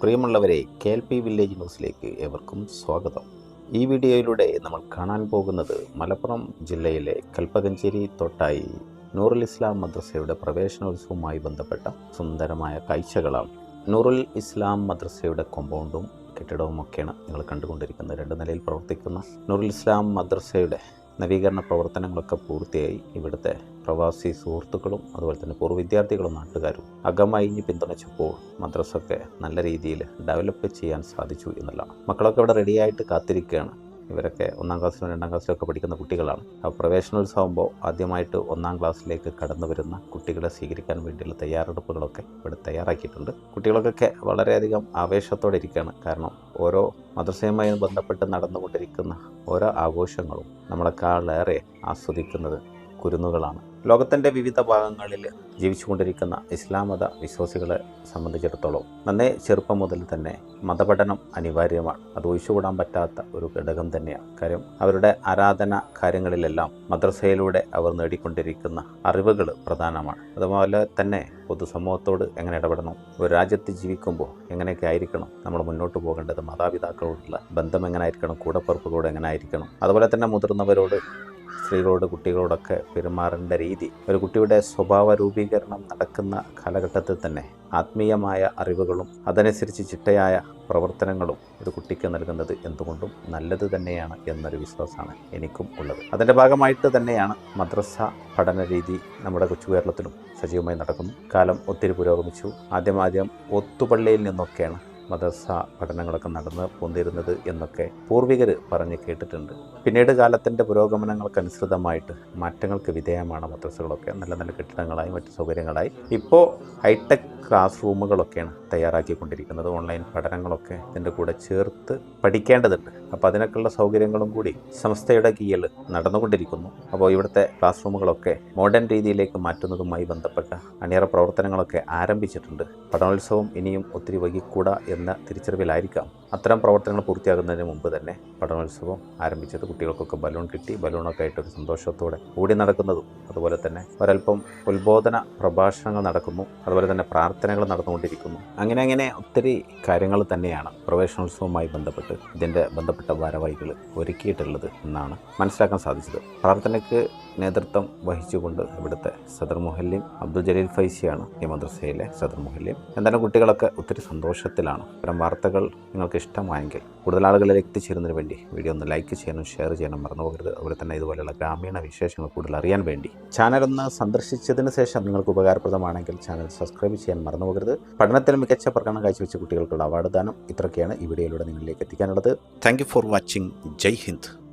പ്രിയമുള്ളവരെ K L P village ന്യൂസിലേക്ക് ഏവർക്കും സ്വാഗതം. ഈ വീഡിയോയിലൂടെ നമ്മൾ കാണാൻ പോകുന്നത് മലപ്പുറം ജില്ലയിലെ കൽപ്പകഞ്ചേരി തൊട്ടായി നൂറുൽ ഇസ്ലാം മദ്രസയുടെ പ്രവേശനോത്സവവുമായി ബന്ധപ്പെട്ട സുന്ദരമായ കാഴ്ചകളാണ്. നൂറുൽ ഇസ്ലാം മദ്രസയുടെ കോമ്പൗണ്ടും കെട്ടിടവും ഒക്കെയാണ് നിങ്ങൾ കണ്ടുകൊണ്ടിരിക്കുന്നത്. രണ്ട് നിലയിൽ പ്രവർത്തിക്കുന്ന നൂറുൽ ഇസ്ലാം മദ്രസയുടെ നവീകരണ പ്രവർത്തനങ്ങളൊക്കെ പൂർത്തിയായി ഇവിടുത്തെ പ്രവാസി സുഹൃത്തുക്കളും അതുപോലെ തന്നെ പൂർവ വിദ്യാർത്ഥികളും നാട്ടുകാരും അകമഴിഞ്ഞ് പിന്തുണച്ചപ്പോൾ മദ്രസൊക്കെ നല്ല രീതിയിൽ ഡെവലപ്പ് ചെയ്യാൻ സാധിച്ചു എന്നുള്ള മക്കളൊക്കെ ഇവിടെ റെഡിയായിട്ട് കാത്തിരിക്കുകയാണ്. ഇവരൊക്കെ ഒന്നാം ക്ലാസ്സിലും രണ്ടാം ക്ലാസ്സിലും ഒക്കെ പഠിക്കുന്ന കുട്ടികളാണ്. അപ്പോൾ പ്രവേശനോത്സവമ്പോൾ ആദ്യമായിട്ട് ഒന്നാം ക്ലാസ്സിലേക്ക് കടന്നു വരുന്ന കുട്ടികളെ സ്വീകരിക്കാൻ വേണ്ടിയുള്ള തയ്യാറെടുപ്പുകളൊക്കെ ഇവിടെ തയ്യാറാക്കിയിട്ടുണ്ട്. കുട്ടികൾക്കൊക്കെ വളരെയധികം ആവേശത്തോടെ ഇരിക്കുകയാണ്. കാരണം ഓരോ മദ്രസയുമായി ബന്ധപ്പെട്ട് നടന്നുകൊണ്ടിരിക്കുന്ന ഓരോ ആഘോഷങ്ങളും നമ്മളെക്കാളേറെ ആസ്വദിക്കുന്നത് കുരുന്നുകളാണ്. ലോകത്തിന്റെ വിവിധ ഭാഗങ്ങളിൽ ജീവിച്ചുകൊണ്ടിരിക്കുന്ന ഇസ്ലാം മത വിശ്വാസികളെ സംബന്ധിച്ചിടത്തോളം നന്നേ ചെറുപ്പം മുതൽ തന്നെ മതപഠനം അനിവാര്യമാണ്. അത് ഒഴിച്ചുകൂടാൻ പറ്റാത്ത ഒരു ഘടകം തന്നെയാണ്. കാര്യം അവരുടെ ആരാധന കാര്യങ്ങളിലെല്ലാം മദ്രസയിലൂടെ അവർ നേടിക്കൊണ്ടിരിക്കുന്ന അറിവുകൾ പ്രധാനമാണ്. അതുപോലെ തന്നെ പൊതുസമൂഹത്തോട് എങ്ങനെ ഇടപെടണം ഒരു രാജ്യത്ത് ജീവിക്കുമ്പോൾ എങ്ങനെയൊക്കെ ആയിരിക്കണം നമ്മൾ മുന്നോട്ട് പോകേണ്ടത് മാതാപിതാക്കളോടുള്ള ബന്ധം എങ്ങനെ ആയിരിക്കണം കൂടപ്പുറപ്പുകളോട് എങ്ങനെ ആയിരിക്കണം അതുപോലെ തന്നെ മുതിർന്നവരോട് സ്ത്രീകളോട് കുട്ടികളോടൊക്കെ പെരുമാറേണ്ട രീതി. ഒരു കുട്ടിയുടെ സ്വഭാവ രൂപീകരണം നടക്കുന്ന കാലഘട്ടത്തിൽ തന്നെ ആത്മീയമായ അറിവുകളും അതനുസരിച്ച് ചിട്ടയായ പ്രവർത്തനങ്ങളും ഒരു കുട്ടിക്ക് നൽകുന്നത് എന്തുകൊണ്ടും നല്ലത് തന്നെയാണ് എന്നൊരു വിശ്വാസമാണ് എനിക്കും ഉള്ളത്. അതിന്റെ ഭാഗമായിട്ട് തന്നെയാണ് മദ്രസ പഠന രീതി നമ്മുടെ കൊച്ചു കേരളത്തിലും സജീവമായി നടക്കുന്നു. കാലം ഒത്തിരി പുരോഗമിച്ചു. ആദ്യം ആദ്യം ഒത്തുപള്ളിയിൽ നിന്നൊക്കെയാണ് മദ്രസ പഠനങ്ങളൊക്കെ നടന്ന് പോന്നിരുന്നത് എന്നൊക്കെ പൂർവികർ പറഞ്ഞ് കേട്ടിട്ടുണ്ട്. പിന്നീട് കാലത്തിന്റെ പുരോഗമനങ്ങൾക്കനുസൃതമായിട്ട് മാറ്റങ്ങൾക്ക് വിധേയമാണ് മദ്രസകളൊക്കെ. നല്ല നല്ല കെട്ടിടങ്ങളായി മറ്റു സൗകര്യങ്ങളായി. ഇപ്പോൾ ഹൈടെക് ക്ലാസ് റൂമുകളൊക്കെയാണ് തയ്യാറാക്കിക്കൊണ്ടിരിക്കുന്നത്. ഓൺലൈൻ പഠനങ്ങളൊക്കെ ഇതിന്റെ കൂടെ ചേർത്ത് പഠിക്കേണ്ടതുണ്ട്. അപ്പോൾ അതിനൊക്കെയുള്ള സൗകര്യങ്ങളും കൂടി സംസ്ഥയുടെ കീഴിൽ നടന്നുകൊണ്ടിരിക്കുന്നു. അപ്പോൾ ഇവിടുത്തെ ക്ലാസ് റൂമുകളൊക്കെ മോഡേൺ രീതിയിലേക്ക് മാറ്റുന്നതുമായി ബന്ധപ്പെട്ട അണിയറ പ്രവർത്തനങ്ങളൊക്കെ ആരംഭിച്ചിട്ടുണ്ട്. പഠനോത്സവം ഇനിയും ഒത്തിരി വൈകിക്കൂടാ എന്ന തിരിച്ചറിവിലായിരിക്കാം. അത്തരം പ്രവർത്തനങ്ങൾ പൂർത്തിയാകുന്നതിന് മുമ്പ് തന്നെ പഠനോത്സവം ആരംഭിച്ചത് കുട്ടികൾക്കൊക്കെ ബലൂൺ കിട്ടി ബലൂണൊക്കെ ആയിട്ട് ഒരു സന്തോഷത്തോടെ ഓടി നടക്കുന്നതും. അതുപോലെ തന്നെ ഒരല്പം ഉത്ബോധന പ്രഭാഷണങ്ങൾ നടക്കുന്നു അതുപോലെ തന്നെ പ്രാർത്ഥനകൾ നടന്നുകൊണ്ടിരിക്കുന്നു. അങ്ങനെ അങ്ങനെ ഒത്തിരി കാര്യങ്ങൾ തന്നെയാണ് പ്രവേശനോത്സവവുമായി ബന്ധപ്പെട്ട് ഇതിന്റെ ബന്ധപ്പെട്ട ഭാരവാഹികൾ ഒരുക്കിയിട്ടുള്ളത് എന്നാണ് മനസ്സിലാക്കാൻ സാധിച്ചത്. പ്രാർത്ഥനയ്ക്ക് നേതൃത്വം വഹിച്ചുകൊണ്ട് ഇവിടുത്തെ സദർ മുഹല്ലിം അബ്ദുൽ ജലീൽ ഫൈസിയാണ് ഈ മദ്രസയിലെ സദർ മുഹല്ലിം. എന്തായാലും കുട്ടികളൊക്കെ ഒത്തിരി സന്തോഷത്തിലാണ്. ഇത്തരം വാർത്തകൾ നിങ്ങൾക്ക് ഇഷ്ടമായെങ്കിൽ കൂടുതൽ ആളുകളിൽ എത്തിച്ചേരുന്നതിന് വേണ്ടി വീഡിയോ ഒന്ന് ലൈക്ക് ചെയ്യാനും ഷെയർ ചെയ്യാനും മറന്നുപോകരുത് അതുപോലെ തന്നെ ഇതുപോലെയുള്ള ഗ്രാമീണ വിശേഷങ്ങൾ കൂടുതൽ അറിയാൻ വേണ്ടി ചാനൽ ഒന്ന് സന്ദർശിച്ചതിന് ശേഷം നിങ്ങൾക്ക് ഉപകാരപ്രദമാണെങ്കിൽ ചാനൽ സബ്സ്ക്രൈബ് ചെയ്യാൻ മറന്നുപോകരുത് പഠനത്തിൽ മികച്ച പ്രകടനം കാഴ്ചവെച്ച കുട്ടികൾക്കുള്ള അവാർഡ് ദാനം ഇത്രയൊക്കെയാണ് ഈ വീഡിയോയിലൂടെ നിങ്ങളിലേക്ക് എത്തിക്കാനുള്ളത്. Thank for watching Jai Hind.